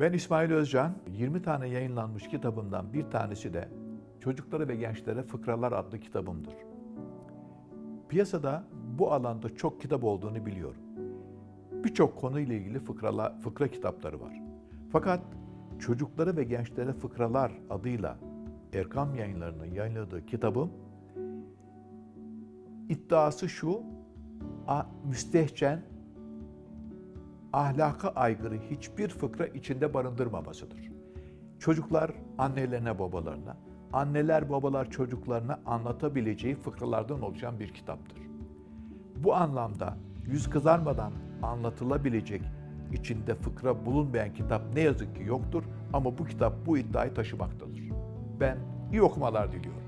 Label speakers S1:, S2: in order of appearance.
S1: Ben İsmail Özcan. 20 tane yayınlanmış kitabımdan bir tanesi de Çocuklara ve Gençlere Fıkralar adlı kitabımdır. Piyasada bu alanda çok kitap olduğunu biliyorum. Birçok konuyla ilgili fıkrala, fıkra kitapları var. Fakat Çocuklara ve Gençlere Fıkralar adıyla Erkam Yayınları'nın yayınladığı kitabım iddiası şu, müstehcen, ahlaka aykırı hiçbir fıkra içinde barındırmamasıdır. Çocuklar annelerine babalarına, anneler babalar çocuklarına anlatabileceği fıkralardan oluşan bir kitaptır. Bu anlamda yüz kızarmadan anlatılabilecek içinde fıkra bulunmayan kitap ne yazık ki yoktur ama bu kitap bu iddiayı taşımaktadır. Ben iyi okumalar diliyorum.